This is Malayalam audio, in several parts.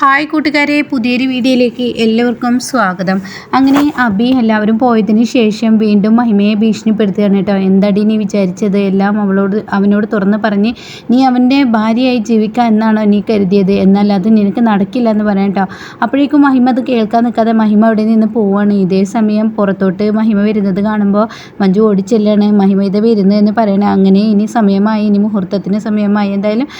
ഹായ് കൂട്ടുകാരെ പുതിയൊരു വീഡിയോയിലേക്ക് എല്ലാവർക്കും സ്വാഗതം. അങ്ങനെ അബി എല്ലാവരും പോയതിന് ശേഷം വീണ്ടും മഹിമയെ ഭീഷണിപ്പെടുത്തുകയാണ് കേട്ടോ. എന്താടി നീ വിചാരിച്ചത്? എല്ലാം അവളോട് അവനോട് തുറന്ന് പറഞ്ഞ് നീ അവന്റെ ഭാര്യയായി ജീവിക്കുക എന്നാണോ നീ കരുതിയത്? എന്നാൽ അത് നിനക്ക് നടക്കില്ല എന്ന് പറയാം കേട്ടോ. അപ്പോഴേക്കും മഹിമ അത് കേൾക്കാൻ നിൽക്കാതെ മഹിമ അവിടെ നിന്ന് പോവാണ്. ഇതേ സമയം പുറത്തോട്ട് മഹിമ വരുന്നത് കാണുമ്പോൾ മഞ്ജു ഓടിച്ചെല്ലാണ്. മഹിമ ഇത് വരുന്നത് എന്ന് പറയണേ. അങ്ങനെ ഇനി സമയമായി ഇനി മുഹൂർത്തത്തിന് സമയമായി. എന്തായാലും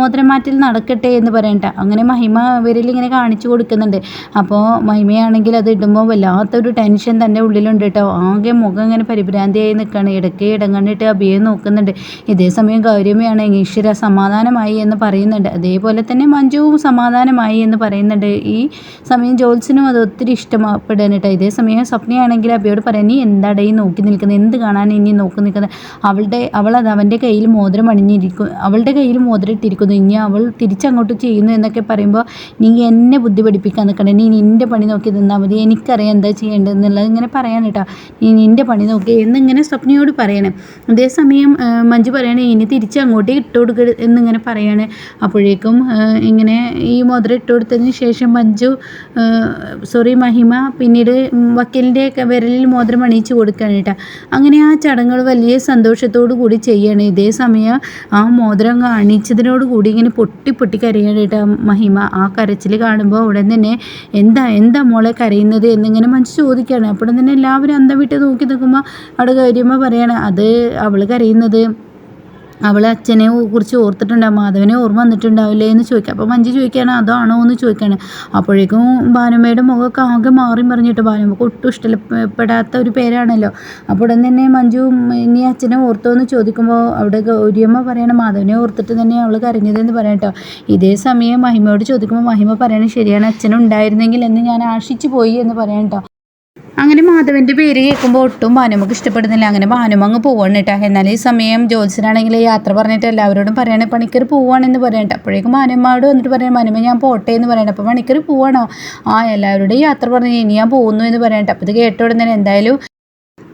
മോതിരം മാറ്റിൽ നടക്കട്ടെ എന്ന് പറയണ്ട അങ്ങനെ മഹിമ ഇവരിൽ ഇങ്ങനെ കാണിച്ചു കൊടുക്കുന്നുണ്ട്. അപ്പോൾ മഹിമയാണെങ്കിൽ അത് ഇടുമ്പോൾ വല്ലാത്തൊരു ടെൻഷൻ തന്റെ ഉള്ളിലുണ്ട് കേട്ടോ ആകെ മുഖം ഇങ്ങനെ പരിഭ്രാന്തിയായി നിൽക്കുകയാണ് ഇടയ്ക്ക് ഇടങ്ങണ്ടിട്ട് അഭിയെ നോക്കുന്നുണ്ട്. ഇതേ സമയം ഗൗരവയാണ് ഈശ്വര സമാധാനമായി എന്ന് പറയുന്നുണ്ട്. അതേപോലെ തന്നെ മഞ്ജുവും സമാധാനമായി എന്ന് പറയുന്നുണ്ട്. ഈ സമയം ജോത്സിനും അത് ഒത്തിരി ഇഷ്ടപ്പെടാൻ കേട്ടോ ഇതേ സമയം സ്വപ്നയാണെങ്കിൽ അഭിയോട് പറയാൻ നീ എന്താടേ ഈ നോക്കി നിൽക്കുന്നത് എന്ത് കാണാൻ ഇനി നോക്കി നിൽക്കുന്നത് അവളുടെ അവൾ അത് അവന്റെ കയ്യിൽ മോതിരം അണിഞ്ഞിരിക്കും അവളുടെ കയ്യിൽ മോതിരം ഇട്ടിരിക്കുന്നു. ഇനി അവൾ തിരിച്ചങ്ങോട്ട് ചെയ്യുന്നു എന്നൊക്കെ പറയുമ്പോൾ നീ എന്നെ ബുദ്ധി പഠിപ്പിക്കാൻ നിൽക്കണ്ട നീ നിന്റെ പണി നോക്കി നിന്നാൽ മതി. എനിക്കറിയാം എന്താ ചെയ്യേണ്ടതെന്നുള്ളത്. ഇങ്ങനെ പറയാൻ കേട്ടോ നീ നിന്റെ പണി നോക്കി എന്നിങ്ങനെ സ്വപ്നയോട് പറയണേ. അതേസമയം മഞ്ജു പറയണേ ഇനി തിരിച്ച് അങ്ങോട്ട് ഇട്ട് കൊടുക്കുക എന്നിങ്ങനെ പറയണേ. അപ്പോഴേക്കും ഇങ്ങനെ ഈ മോതിരം ഇട്ട് കൊടുത്തതിന് ശേഷം മഞ്ജു സോറി മഹിമ പിന്നീട് വക്കീലിന്റെ വിരലിൽ മോതിരം അണിയിച്ച് കൊടുക്കുകയാണ് കേട്ടോ അങ്ങനെ ആ ചടങ്ങുകൾ വലിയ സന്തോഷത്തോടു കൂടി ചെയ്യാണ്. ഇതേ സമയം ആ മോതിരം അണിയിച്ചതിനോട് കൂടി ഇങ്ങനെ പൊട്ടി പൊട്ടി കരയാണ് കേട്ടോ മഹിമ. ആ കരച്ചിൽ കാണുമ്പോൾ ഉടൻ തന്നെ എന്താ എന്താ മോളെ കരയുന്നത് എന്നിങ്ങനെ മനസ്സ് ചോദിക്കുകയാണ്. അപ്പോൾ തന്നെ എല്ലാവരും അന്തം വിട്ട് നോക്കി നിൽക്കുമ്പോൾ അവിടെ ഗൗരിയമ്മ പറയാണ് അത് അവൾ കരയുന്നത് അവൾ അച്ഛനെ കുറിച്ച് ഓർത്തിട്ടുണ്ടാവും മാധവനെ ഓർമ്മ വന്നിട്ടുണ്ടാവില്ലേ എന്ന് ചോദിക്കുക അപ്പോൾ മഞ്ജു ചോദിക്കുകയാണ് അതാണോ? എന്ന് ചോദിക്കുകയാണ്. അപ്പോഴേക്കും ഭാനുമ്മയുടെ മുഖമൊക്കെ ആകെ മാറി പറഞ്ഞിട്ട് ഭാനുമ്മക്ക് ഒട്ടും ഇഷ്ടപ്പെടാത്ത ഒരു പേരാണല്ലോ. അപ്പോൾ ഉടൻ തന്നെ മഞ്ജു ഇനി അച്ഛനെ ഓർത്തോ? എന്ന് ചോദിക്കുമ്പോൾ അവിടെ ഗൗരിയമ്മ പറയണം മാധവനെ ഓർത്തിട്ട് തന്നെ അവൾ കരഞ്ഞതെന്ന് പറയാം കേട്ടോ ഇതേ സമയം മഹിമയോട് ചോദിക്കുമ്പോൾ മഹിമ പറയണത് ശരിയാണ് അച്ഛനുണ്ടായിരുന്നെങ്കിൽ എന്ന് ഞാൻ ആശിച്ചു പോയി എന്ന് പറയാം കേട്ടോ അങ്ങനെ മാധവന്റെ പേര് കേൾക്കുമ്പോൾ ഒട്ടും ഭാനുമക്ക് ഇഷ്ടപ്പെടുന്നില്ല. അങ്ങനെ ഭാനുമ അങ്ങ് പോവാണ് കേട്ടോ എന്നാൽ ഈ സമയം ജോത്സനാണെങ്കിൽ യാത്ര പറഞ്ഞിട്ട് എല്ലാവരോടും പറയണേ പണിക്കർ പോവാണെന്ന് പറയണ്ട അപ്പോഴേക്കും ഭാനുമ്മയോട് വന്നിട്ട് പറയണം ഭാനുമ ഞാൻ പോട്ടെ എന്ന് പറയണം. അപ്പോൾ പണിക്കർ പോവാണോ? ആ എല്ലാവരോടും യാത്ര പറഞ്ഞു ഇനി ഞാൻ പോകുന്നു എന്ന് പറയണ്ട അപ്പോൾ ഇത് കേട്ട ഉടനെ എന്തായാലും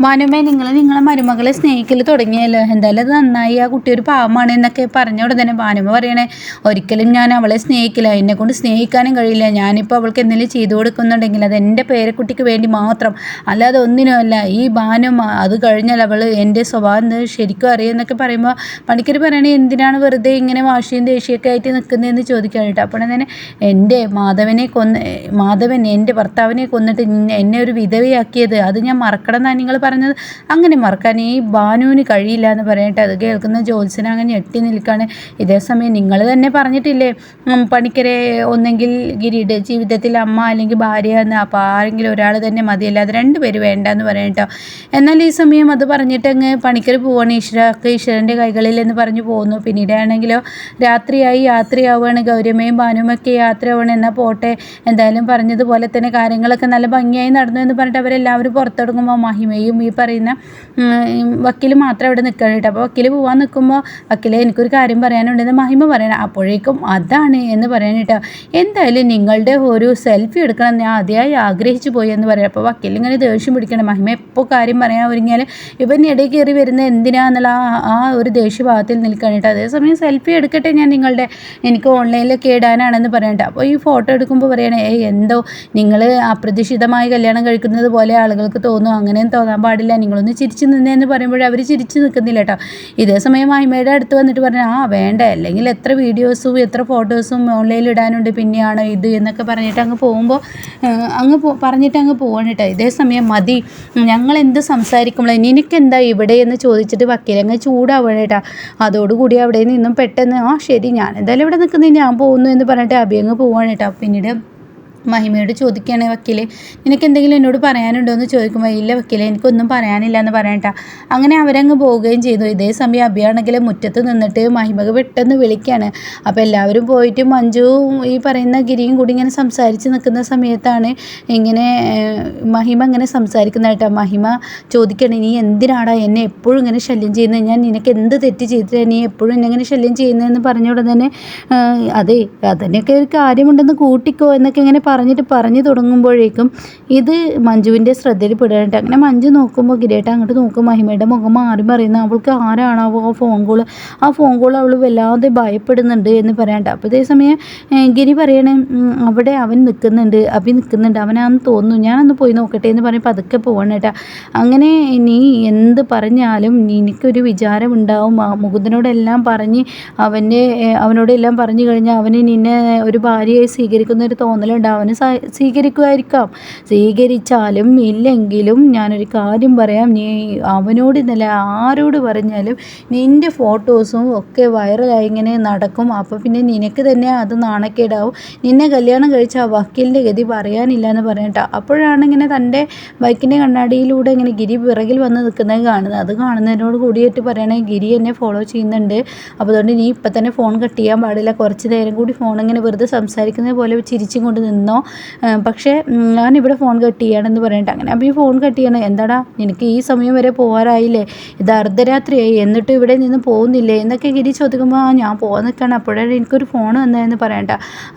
ഭാനുമേ നിങ്ങൾ നിങ്ങളെ മരുമകളെ സ്നേഹിക്കൽ തുടങ്ങിയല്ലോ. എന്തായാലും അത് നന്നായി. ആ കുട്ടി ഒരു പാവമാണ് എന്നൊക്കെ പറഞ്ഞ ഉടനെ ഭാനുമ പറയണേ. ഒരിക്കലും ഞാൻ അവളെ സ്നേഹിക്കില്ല. എന്നെ കൊണ്ട് സ്നേഹിക്കാനും കഴിയില്ല. ഞാനിപ്പോൾ അവൾക്ക് എന്തെങ്കിലും ചെയ്തു കൊടുക്കുന്നുണ്ടെങ്കിൽ അത് എന്റെ പേരക്കുട്ടിക്ക് വേണ്ടി മാത്രം. അല്ലാതെ ഒന്നിനുമല്ല ഈ ഭാനുമ അത് കഴിഞ്ഞാൽ അവൾ എന്റെ സ്വഭാവം എന്ത് ശരിക്കും അറിയുമെന്നൊക്കെ പറയുമ്പോൾ പണിക്കർ പറയണേ എന്തിനാണ് വെറുതെ ഇങ്ങനെ വാശിയും ദേഷ്യമൊക്കെ ആയിട്ട് നിൽക്കുന്നതെന്ന് ചോദിക്കാൻ കേട്ടോ. അപ്പോൾ തന്നെ എന്റെ മാധവനെ കൊന്ന് മാധവൻ എന്റെ ഭർത്താവിനെ കൊന്നിട്ട് എന്നെ ഒരു വിധവയാക്കിയത്. അത് ഞാൻ മറക്കണം എന്നാണ് നിങ്ങൾ പറഞ്ഞത്. അങ്ങനെ മറക്കാൻ ഈ ഭാനുവിന് കഴിയില്ല എന്ന് പറയട്ടെ അത് കേൾക്കുന്ന ജോത്സന അങ്ങനെ ഞെട്ടി നിൽക്കുകയാണ് ഇതേ സമയം നിങ്ങൾ തന്നെ പറഞ്ഞിട്ടില്ലേ പണിക്കരെ ഒന്നെങ്കിൽ ഗിരിയുടെ ജീവിതത്തിൽ അമ്മ അല്ലെങ്കിൽ ഭാര്യ എന്ന് അപ്പോൾ ആരെങ്കിലും ഒരാൾ തന്നെ മതിയല്ല അത് രണ്ടുപേര് വേണ്ട എന്ന് പറയട്ടോ എന്നാൽ ഈ സമയം അത് പറഞ്ഞിട്ട് അങ്ങ് പണിക്കർ പോവാണ് ഈശ്വരക്ക് ഈശ്വരന്റെ കൈകളിൽ എന്ന് പറഞ്ഞു പോകുന്നു പിന്നീട് ആണെങ്കിലോ രാത്രിയായി യാത്രയാവുകയാണ്. ഗൗരമ്മയും ബാനുമൊക്കെ യാത്രയാവുകയാണ്. എന്നാൽ പോട്ടെ എന്തായാലും പറഞ്ഞതുപോലെ തന്നെ കാര്യങ്ങളൊക്കെ നല്ല ഭംഗിയായി നടന്നു എന്ന് പറഞ്ഞിട്ട് അവരെല്ലാവരും പുറത്തിറങ്ങുമ്പോൾ മഹിമയും ഈ പറയുന്ന ഉം, വക്കീൽ മാത്രം അവിടെ നിൽക്കണം കേട്ടോ. അപ്പോൾ വക്കീൽ പോകാൻ നിൽക്കുമ്പോൾ വക്കീലെ എനിക്കൊരു കാര്യം പറയാനുണ്ടെന്ന് മഹിമ പറയണം. അപ്പോഴേക്കും അതാണ് എന്ന് പറയാൻ കേട്ടോ. എന്തായാലും നിങ്ങളുടെ ഒരു സെൽഫി എടുക്കണം. ഞാൻ ആദ്യമായി ആഗ്രഹിച്ചു പോയി എന്ന് പറയാം. അപ്പോൾ വക്കീൽ ഇങ്ങനെ ദേഷ്യം പിടിക്കണം. മഹിമ എപ്പോൾ കാര്യം പറയാൻ ഒരുങ്ങിയാൽ ഇവൻ ഇടയിൽ കയറി വരുന്നത് എന്തിനാന്നുള്ള ആ ഒരു ദേഷ്യഭാവത്തിൽ നിൽക്കണം കേട്ടോ. അതേസമയം സെൽഫി എടുക്കട്ടെ ഞാൻ നിങ്ങളുടെ എനിക്ക് ഓൺലൈനിലൊക്കെ ഇടാനാണെന്ന് പറയണ്ട അപ്പോൾ ഈ ഫോട്ടോ എടുക്കുമ്പോൾ പറയണേ എന്തോ നിങ്ങൾ അപ്രതീക്ഷിതമായി കല്യാണം കഴിക്കുന്നത് പോലെ ആളുകൾക്ക് തോന്നും അങ്ങനെ തോന്നാൻ പാടില്ല നിങ്ങളൊന്ന് ചിരിച്ചു നിന്നേന്ന് പറയുമ്പോൾ അവർ ചിരിച്ചു നിൽക്കുന്നില്ല കേട്ടോ. ഇതേ സമയം അമ്മയുടെ അടുത്ത് വന്നിട്ട് പറഞ്ഞു ആ വേണ്ട അല്ലെങ്കിൽ എത്ര വീഡിയോസും എത്ര ഫോട്ടോസും ഓൺലൈനിൽ ഇടാനുണ്ട് പിന്നെയാണോ ഇത് എന്നൊക്കെ പറഞ്ഞിട്ട് അങ്ങ് പോകുമ്പോൾ അങ്ങ് പറഞ്ഞിട്ട് അങ്ങ് പോകണം കേട്ടോ. ഇതേ സമയം മതി ഞങ്ങൾ എന്ത് സംസാരിക്കുമ്പോൾ നിനക്കെന്താ ഇവിടെ എന്ന് ചോദിച്ചിട്ട് വക്കീലങ്ങ് ചൂടാവണം കേട്ടോ. അതോടുകൂടി അവിടെ നിന്നും പെട്ടെന്ന് ആ ശരി ഞാൻ എന്തായാലും ഇവിടെ നിൽക്കുന്നത് ഞാൻ പോകുന്നു എന്ന് പറഞ്ഞിട്ട് അഭിയങ്ങ് പോവാണ് കേട്ടോ. പിന്നീട് മഹിമയോട് ചോദിക്കുകയാണ് വക്കീലെ. നിനക്ക് എന്തെങ്കിലും എന്നോട് പറയാനുണ്ടോ? എന്ന് ചോദിക്കുമ്പോൾ ഇല്ല വക്കീലെ എനിക്കൊന്നും പറയാനില്ല എന്ന് പറയണ്ട അങ്ങനെ അവരങ്ങ് പോവുകയും ചെയ്തു. ഇതേ സമയം അഭിയാണെങ്കിൽ മുറ്റത്ത് നിന്നിട്ട് മഹിമക പെട്ടെന്ന് വിളിക്കുകയാണ്. അപ്പോൾ എല്ലാവരും പോയിട്ട് മഞ്ജു ഈ പറയുന്ന ഗിരിയും കൂടി ഇങ്ങനെ സംസാരിച്ച് നിൽക്കുന്ന സമയത്താണ് ഇങ്ങനെ മഹിമ ഇങ്ങനെ സംസാരിക്കുന്ന കേട്ടോ. മഹിമ ചോദിക്കണം നീ എന്തിനാടാ എന്നെ എപ്പോഴും ഇങ്ങനെ ശല്യം ചെയ്യുന്നത്? ഞാൻ നിനക്ക് എന്ത് തെറ്റ് ചെയ്തിട്ട് നീ എപ്പോഴും എന്നെ ഇങ്ങനെ ശല്യം ചെയ്യുന്നതെന്ന് പറഞ്ഞ ഉടനെ തന്നെ അതെ അതിനൊക്കെ ഒരു കാര്യമുണ്ടെന്ന് കൂട്ടിക്കോ എന്നൊക്കെ ഇങ്ങനെ പറഞ്ഞിട്ട് പറഞ്ഞു തുടങ്ങുമ്പോഴേക്കും ഇത് മഞ്ജുവിന്റെ ശ്രദ്ധയിൽ പെടുകയായിട്ട് അങ്ങനെ മഞ്ജു നോക്കുമ്പോൾ ഗിരേട്ട അങ്ങോട്ട് നോക്കും മഹിമയുടെ മുഖം മാറി മറിയുന്ന. അവൾക്ക് ആരാണാവോ ആ ഫോൺ കോൾ ആ ഫോൺ കോൾ അവൾ വല്ലാതെ ഭയപ്പെടുന്നുണ്ട് എന്ന് പറയാണ്ട് അപ്പോൾ ഇതേ സമയം ഗിരി പറയണേ അവിടെ അവൻ നിൽക്കുന്നുണ്ട് അഭി നിൽക്കുന്നുണ്ട്. അവനാന്ന് തോന്നുന്നു ഞാനൊന്ന് പോയി നോക്കട്ടെ എന്ന് പറഞ്ഞ് പതുക്കെ പോകണം കേട്ടോ. അങ്ങനെ നീ എന്ത് പറഞ്ഞാലും എനിക്കൊരു വിചാരം ഉണ്ടാവും മുകുന്ദനോടെല്ലാം പറഞ്ഞ് അവന്റെ അവനോടെല്ലാം പറഞ്ഞു കഴിഞ്ഞാൽ അവന് നിന്നെ ഒരു ഭാര്യയായി സ്വീകരിക്കുന്ന ഒരു തോന്നലുണ്ട് അവന് സ്വീകരിക്കുമായിരിക്കാം. സ്വീകരിച്ചാലും ഇല്ലെങ്കിലും ഞാനൊരു കാര്യം പറയാം. നീ അവനോട് ഇന്നലെ ആരോട് പറഞ്ഞാലും നിന്റെ ഫോട്ടോസും ഒക്കെ വൈറലായി ഇങ്ങനെ നടക്കും. അപ്പോൾ പിന്നെ നിനക്ക് തന്നെ അത് നാണക്കേടാവും. നിന്നെ കല്യാണം കഴിച്ച ആ വക്കീലിന്റെ ഗതി പറയാനില്ല എന്ന് പറഞ്ഞിട്ട്. അപ്പോഴാണ് ഇങ്ങനെ തന്റെ ബൈക്കിന്റെ കണ്ണാടിയിലൂടെ ഇങ്ങനെ ഗിരി പിറകിൽ വന്ന് നിൽക്കുന്നത് കാണുന്നത്. അത് കാണുന്നതിനോട് കൂടിയിട്ട് പറയണേ ഗിരി എന്നെ ഫോളോ ചെയ്യുന്നുണ്ട്. അപ്പോൾ അതുകൊണ്ട് നീ ഇപ്പം തന്നെ ഫോൺ കട്ട് ചെയ്യാൻ പാടില്ല. കുറച്ച് നേരം കൂടി ഫോൺ ഇങ്ങനെ വെറുതെ സംസാരിക്കുന്നത് പോലെ ചിരിച്ചും കൊണ്ട് നിന്നോ? പക്ഷേ ഞാനിവിടെ ഫോൺ കട്ട് ചെയ്യണമെന്ന് പറഞ്ഞിട്ട് അങ്ങനെ. അപ്പോൾ ഈ ഫോൺ കട്ട് ചെയ്യണം എന്താടാ? നിനക്ക് ഈ സമയം വരെ പോകാറായില്ലേ ഇത് അർദ്ധരാത്രിയായി. എന്നിട്ട് ഇവിടെ നിന്ന് പോകുന്നില്ലേ? എന്നൊക്കെ ഗിരി ചോദിക്കുമ്പോൾ ഞാൻ പോകാൻ നിൽക്കണം അപ്പോഴാണ് എനിക്കൊരു ഫോൺ വന്നതെന്ന് പറയണ്ട.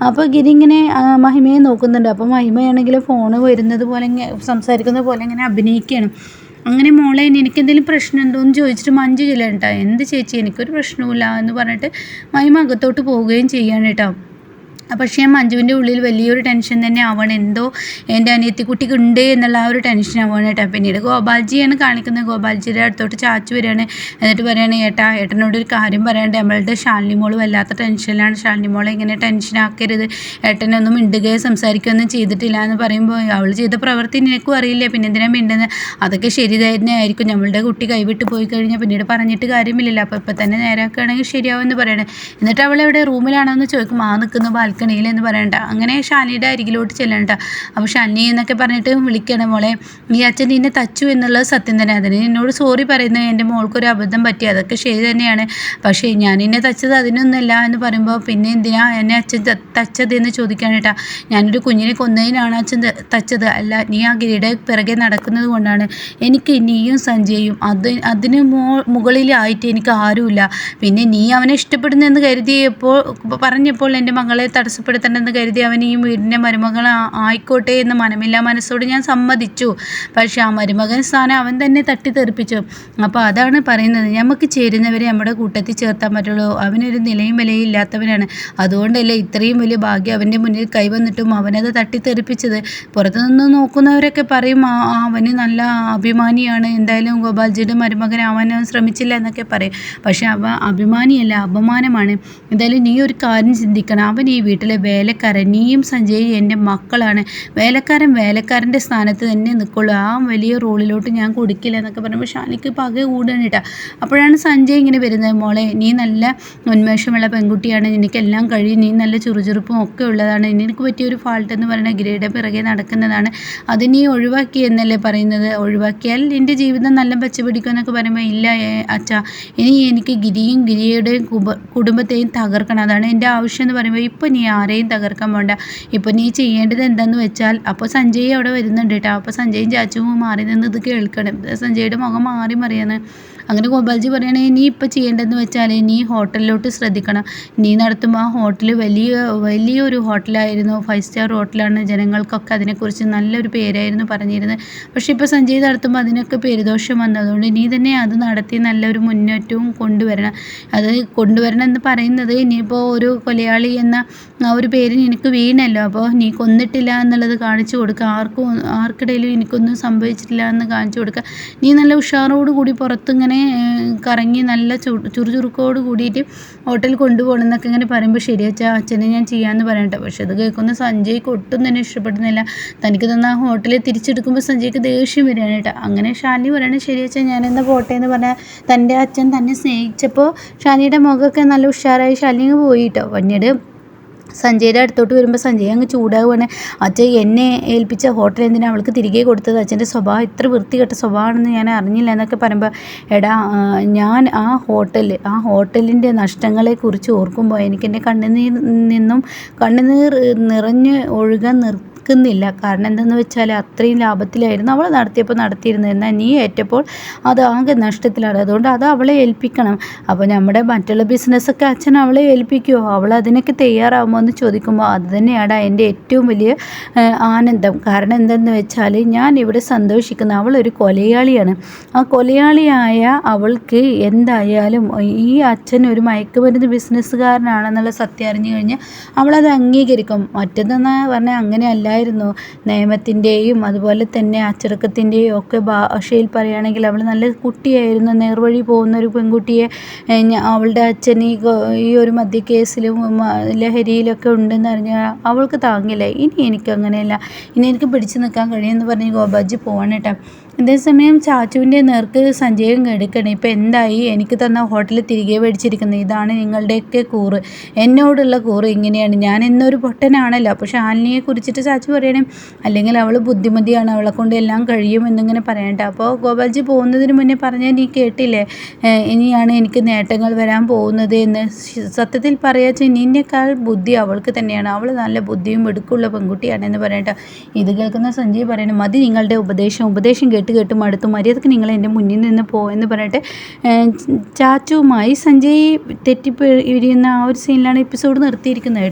അപ്പോൾ ഗിരി ഇങ്ങനെ മഹിമയെ നോക്കുന്നുണ്ട്. അപ്പോൾ മഹിമയാണെങ്കിൽ ഫോൺ വരുന്നത് പോലെ സംസാരിക്കുന്ന പോലെ ഇങ്ങനെ അഭിനയിക്കുകയാണ് അങ്ങനെ മോളെ എനിക്ക് എന്തെങ്കിലും പ്രശ്നം ഉണ്ടോ? എന്ന് ചോദിച്ചിട്ട് മഞ്ജു കേട്ടോ എന്ത് ചേച്ചി? എനിക്കൊരു പ്രശ്നമില്ല എന്ന് പറഞ്ഞിട്ട് മൈമ അകത്തോട്ട് പോവുകയും ചെയ്യാൻ കേട്ടോ പക്ഷേ മഞ്ജുവിന്റെ ഉള്ളിൽ വലിയൊരു ടെൻഷൻ തന്നെ ആവണം എന്തോ എന്റെ അനിയത്തിക്കുട്ടിക്ക് ഉണ്ട് എന്നുള്ള ആ ഒരു ടെൻഷൻ ആവുകയാണ് കേട്ടോ. പിന്നീട് ഗോപാൽജിയാണ് കാണിക്കുന്നത്. ഗോപാൽജിയുടെ അടുത്തോട്ട് ചാച്ചു വരികയാണ്. എന്നിട്ട് പറയുകയാണ് ഏട്ടാ ഏട്ടനോട് ഒരു കാര്യം പറയാണ്ട് നമ്മളുടെ ഷാലിനി മോൾ വല്ലാത്ത ടെൻഷനിലാണ്. ഷാലിനി മോളെ ഇങ്ങനെ ടെൻഷൻ ആക്കരുത്. ഏട്ടനൊന്നും മിണ്ടുകയോ സംസാരിക്കുകയൊന്നും ചെയ്തിട്ടില്ല എന്ന് പറയുമ്പോൾ അവൾ ചെയ്ത പ്രവൃത്തി നിനക്കും അറിയില്ലേ? പിന്നെ എന്തിനാ മിണ്ടുന്നത്? അതൊക്കെ ശരി തന്നെ ആയിരിക്കും. നമ്മളുടെ കുട്ടി കൈവിട്ട് പോയി കഴിഞ്ഞാൽ പിന്നീട് പറഞ്ഞിട്ട് കാര്യമില്ലല്ലോ. അപ്പോൾ ഇപ്പം തന്നെ നേരാക്കുകയാണെങ്കിൽ ശരിയാവും എന്ന് പറയണേ. എന്നിട്ട് അവൾ എവിടെ? റൂമിലാണോ എന്ന് ചോദിക്കും. ആ നിൽക്കുന്ന ബാൽക്കണി ബാൽക്കണിയിൽ എന്ന് പറയണ്ട. അങ്ങനെ ഷാനിയുടെ അരികിലോട്ട് ചെല്ലണ്ട. അപ്പോൾ ഷാനി എന്നൊക്കെ പറഞ്ഞിട്ട് വിളിക്കണം മോളെ. ഈ അച്ഛൻ നിന്നെ തച്ചു എന്നുള്ളത് സത്യം തന്നെ. അതിന് എന്നോട് സോറി പറയുന്നത് എന്റെ മോൾക്കൊരു അബദ്ധം പറ്റി. അതൊക്കെ ശരി തന്നെയാണ്. പക്ഷേ ഞാൻ എന്നെ തച്ചത് അതിനൊന്നുമല്ല എന്ന് പറയുമ്പോൾ പിന്നെ എന്തിനാ എന്നെ അച്ഛൻ തച്ചത് എന്ന് ചോദിക്കാനേട്ടാ ഞാനൊരു കുഞ്ഞിനെ കൊന്നതിനാണ് അച്ഛൻ തച്ചത്. അല്ല നീ ആ ഗിരിയുടെ പിറകെ നടക്കുന്നത് കൊണ്ടാണ് എനിക്ക് നീയും സഞ്ജയും അത് അതിന് മോ മുകളിലായിട്ട് എനിക്ക് ആരുമില്ല. പിന്നെ നീ അവനെ ഇഷ്ടപ്പെടുന്നെന്ന് കരുതിയപ്പോൾ പറഞ്ഞപ്പോൾ എന്റെ മകളെ തടസ്സപ്പെടുത്തണമെന്ന് കരുതി അവൻ ഈ വീടിന്റെ മരുമകൾ ആയിക്കോട്ടെ എന്ന് മനമില്ല മനസ്സോട് ഞാൻ സമ്മതിച്ചു. പക്ഷെ ആ മരുമകൻ സ്ഥാനം അവൻ തന്നെ തട്ടിത്തെറിപ്പിച്ചു. അപ്പോൾ അതാണ് പറയുന്നത്. നമുക്ക് ചേരുന്നവരെ നമ്മുടെ കൂട്ടത്തിൽ ചേർത്താൻ പറ്റുള്ളൂ. അവനൊരു നിലയും വിലയും ഇല്ലാത്തവനാണ്. അതുകൊണ്ടല്ലേ ഇത്രയും വലിയ ഭാഗ്യം അവന്റെ മുന്നിൽ കൈവന്നിട്ടും അവനത് തട്ടിത്തെറിപ്പിച്ചത്. പുറത്തു നിന്ന് നോക്കുന്നവരൊക്കെ പറയും അവന് നല്ല അഭിമാനിയാണ്. എന്തായാലും ഗോപാൽജിയുടെ മരുമകനാവാൻ അവൻ ശ്രമിച്ചില്ല എന്നൊക്കെ പറയും. പക്ഷെ അവ അഭിമാനിയല്ല അപമാനമാണ്. എന്തായാലും നീ ഒരു കാര്യം ചിന്തിക്കണം. അവൻ ഈ വീട്ടിലെ വേലക്കാരൻ നീയും സഞ്ജയും എന്റെ മക്കളാണ്. വേലക്കാരൻ വേലക്കാരന്റെ സ്ഥാനത്ത് തന്നെ നിൽക്കുള്ളൂ ആ വലിയ റോളിലോട്ട് ഞാൻ കൊടുക്കില്ല എന്നൊക്കെ പറയുമ്പോൾ ഷാനിക്ക് പക കൂടുകയാണ് കേട്ടോ. അപ്പോഴാണ് സഞ്ജയ് ഇങ്ങനെ വരുന്നത്. മോളെ നീ നല്ല ഉന്മേഷമുള്ള പെൺകുട്ടിയാണ്. നിനക്കെല്ലാം കഴിയും. നീ നല്ല ചുറുചുറുപ്പും ഒക്കെ ഉള്ളതാണ്. നിനക്ക് പറ്റിയൊരു ഫാൾട്ട് എന്ന് പറയുന്നത് ഗ്രേഡ് പിറകെ നടക്കുന്നതാണ്. അത് നീ ഒഴിവാക്കി എന്നല്ലേ പറയുന്നത്. ഒഴിവാക്കിയാൽ എന്റെ ജീവിതം നല്ല പച്ചപിടിക്കും എന്നൊക്കെ പറയുമ്പോൾ ഇല്ല അച്ഛാ. ഇനി എനിക്ക് ഗിരിയും ഗിരിയുടെയും കുടുംബത്തെയും തകർക്കണം. അതാണ് എന്റെ ആവശ്യം എന്ന് പറയുമ്പോൾ ഇപ്പോൾ നീ ആരെയും തകർക്കാൻ വേണ്ട. ഇപ്പോൾ നീ ചെയ്യേണ്ടത് എന്താണെന്ന് വെച്ചാൽ അപ്പോൾ സഞ്ജയ് അവിടെ വരുന്നുണ്ട് കേട്ടോ. അപ്പോൾ സഞ്ജയും ചാച്ചുവും മാറി നിന്ന് ഇത് കേൾക്കണം. സഞ്ജയുടെ മുഖം മാറി മറിയാണ്. അങ്ങനെ ഗോപാൽജി പറയണേ നീ ഇപ്പോൾ ചെയ്യേണ്ടതെന്ന് വെച്ചാൽ നീ ഹോട്ടലിലോട്ട് ശ്രദ്ധിക്കണം. നീ നടത്തുമ്പോൾ ആ ഹോട്ടൽ വലിയ വലിയൊരു ഹോട്ടലായിരുന്നു. ഫൈവ് സ്റ്റാർ ഹോട്ടലാണ്. ജനങ്ങൾക്കൊക്കെ അതിനെക്കുറിച്ച് നല്ലൊരു പേരായിരുന്നു പറഞ്ഞിരുന്നത്. പക്ഷേ ഇപ്പോൾ സഞ്ജയ് നടത്തുമ്പോൾ അതിനൊക്കെ പേരുദോഷം വന്നതുകൊണ്ട് നീ തന്നെ അത് നടത്തി നല്ലൊരു മുന്നേറ്റവും കൊണ്ടുവരണം. അത് കൊണ്ടുവരണം എന്ന് പറയുന്നത് ഇനിയിപ്പോൾ ഒരു കൊലയാളി എന്ന ആ ഒരു പേര് നിനക്ക് വീണല്ലോ. അപ്പോൾ നീ കൊന്നിട്ടില്ല എന്നുള്ളത് കാണിച്ചു കൊടുക്കുക. ആർക്കും ആർക്കിടയിലും എനിക്കൊന്നും സംഭവിച്ചിട്ടില്ല എന്ന് കാണിച്ചു കൊടുക്കുക. നീ നല്ല ഉഷാറോട് കൂടി പുറത്തിങ്ങനെ കറങ്ങി നല്ല ചുറുചുറുക്കോട് കൂടിയിട്ട് ഹോട്ടലിൽ കൊണ്ടുപോകണം എന്നൊക്കെ ഇങ്ങനെ പറയുമ്പോൾ ശരി അച്ഛാ അച്ഛനെ ഞാൻ ചെയ്യാമെന്ന് പറയട്ടെ പക്ഷെ അത് കേൾക്കുന്ന സഞ്ജയ്ക്ക് ഒട്ടും തന്നെ ഇഷ്ടപ്പെടുന്നില്ല. തനിക്ക് തന്ന ആ ഹോട്ടലിൽ തിരിച്ചെടുക്കുമ്പോൾ സഞ്ജയ്ക്ക് ദേഷ്യം വരികയാണ് കേട്ടോ. അങ്ങനെ ഷാനി പറയണേ ശരി അച്ഛാ ഞാനെന്താ പോട്ടെ എന്ന് പറഞ്ഞാൽ തന്റെ അച്ഛൻ തന്നെ സ്നേഹിച്ചപ്പോൾ ഷാനിയുടെ മുഖമൊക്കെ നല്ല ഉഷാറായി ഷാനി പോയി കേട്ടോ. പിന്നീട് സഞ്ജയുടെ അടുത്തോട്ട് വരുമ്പോൾ സഞ്ജയ് അങ്ങ് ചൂടാവുകയാണ് അച്ഛൻ എന്നെ ഏൽപ്പിച്ച ഹോട്ടൽ എന്തിനാണ് അവൾക്ക് തിരികെ കൊടുത്തത്? അച്ഛന്റെ സ്വഭാവം ഇത്ര വൃത്തികെട്ട സ്വഭാവമാണെന്ന് ഞാൻ അറിഞ്ഞില്ല എന്നൊക്കെ പറയുമ്പോൾ എടാ ഞാൻ ആ ഹോട്ടൽ ആ ഹോട്ടലിന്റെ നഷ്ടങ്ങളെക്കുറിച്ച് ഓർക്കുമ്പോൾ എനിക്ക് എന്റെ കണ്ണുനീർ നിന്നും കണ്ണുനീർ നിറഞ്ഞ് ഒഴുകാൻ നിർ നിൽക്കുന്നില്ല കാരണം എന്തെന്ന് വെച്ചാൽ അത്രയും ലാഭത്തിലായിരുന്നു അവൾ നടത്തിയപ്പോൾ നടത്തിയിരുന്നത്. എന്നാൽ നീ ഏറ്റപ്പോൾ അത് ആകെ നഷ്ടത്തിലാണ്. അതുകൊണ്ട് അത് അവളെ ഏൽപ്പിക്കണം. അപ്പോൾ നമ്മുടെ മറ്റുള്ള ബിസിനസ്സൊക്കെ അച്ഛൻ അവളെ ഏൽപ്പിക്കുമോ അവൾ അതിനൊക്കെ തയ്യാറാവുമോ എന്ന് ചോദിക്കുമ്പോൾ അത് തന്നെയാണ് എന്റെ ഏറ്റവും വലിയ ആനന്ദം. കാരണം എന്തെന്ന് വെച്ചാൽ ഞാൻ ഇവിടെ സന്തോഷിക്കുന്ന അവൾ ഒരു കൊലയാളിയാണ്. ആ കൊലയാളിയായ അവൾക്ക് എന്തായാലും ഈ അച്ഛൻ ഒരു മയക്കുമരുന്ന് ബിസിനസ്സുകാരനാണെന്നുള്ള സത്യം അറിഞ്ഞു കഴിഞ്ഞാൽ അവളത് അംഗീകരിക്കും. മറ്റേതെന്ന് പറഞ്ഞാൽ അങ്ങനെ അല്ലായിരുന്നു നിയമത്തിന്റെയും അതുപോലെ തന്നെ അച്ചടക്കത്തിന്റെയും ഒക്കെ ഭാഷയിൽ പറയുകയാണെങ്കിൽ അവൾ നല്ല കുട്ടിയായിരുന്നു. നേർവഴി പോകുന്ന ഒരു പെൺകുട്ടിയെ അവളുടെ അച്ഛൻ ഈ ഒരു മദ്യക്കേസിലും ലഹരിയിലൊക്കെ ഉണ്ടെന്ന് അറിഞ്ഞാൽ അവൾക്ക് താങ്ങില്ല. ഇനി എനിക്ക് അങ്ങനെയല്ല. ഇനി എനിക്ക് പിടിച്ചു നിൽക്കാൻ കഴിയുമെന്ന് പറഞ്ഞ് ഗോപാജി പോവാണ് കേട്ടോ. അതേസമയം ചാച്ചുവിന്റെ നേർക്ക് സഞ്ജയം എടുക്കണം. ഇപ്പം എന്തായി? എനിക്ക് തന്ന ഹോട്ടലിൽ തിരികെ മേടിച്ചിരിക്കുന്നത്. ഇതാണ് നിങ്ങളുടെയൊക്കെ കൂറ്. എന്നോടുള്ള കൂറ് ഇങ്ങനെയാണ്. ഞാൻ എന്നൊരു പൊട്ടനാണല്ലോ. പക്ഷെ ആലിനിയെ കുറിച്ചിട്ട് ചാച്ചു പറയണേ അല്ലെങ്കിൽ അവൾ ബുദ്ധിമതിയാണ്. അവളെ കൊണ്ട് എല്ലാം കഴിയും എന്നിങ്ങനെ അപ്പോൾ ഗോപാൽജി പോകുന്നതിന് മുന്നേ പറഞ്ഞാൽ നീ കേട്ടില്ലേ? ഇനിയാണ് എനിക്ക് നേട്ടങ്ങൾ വരാൻ പോകുന്നത് എന്ന്. സത്യത്തിൽ പറയാച്ച നിന്നേക്കാൾ ബുദ്ധി അവൾക്ക് തന്നെയാണ്. അവൾ നല്ല ബുദ്ധിയും എടുക്കുള്ള പെൺകുട്ടിയാണെന്ന് പറയണ്ട. ഇത് കേൾക്കുന്ന സഞ്ജയ് പറയണം മതി നിങ്ങളുടെ ഉപദേശം. ഉപദേശം കേട്ട് കേട്ട് മടുത്തു. മര്യാദയ്ക്ക് നിങ്ങൾ എന്റെ മുന്നിൽ നിന്ന് പോയെന്ന് പറഞ്ഞിട്ട് ചാച്ചുവുമായി സഞ്ജയ് തെറ്റിപ്പിരിയുന്ന ആ ഒരു സീനിലാണ് എപ്പിസോഡ് നിർത്തിയിരിക്കുന്നത് കേട്ടോ.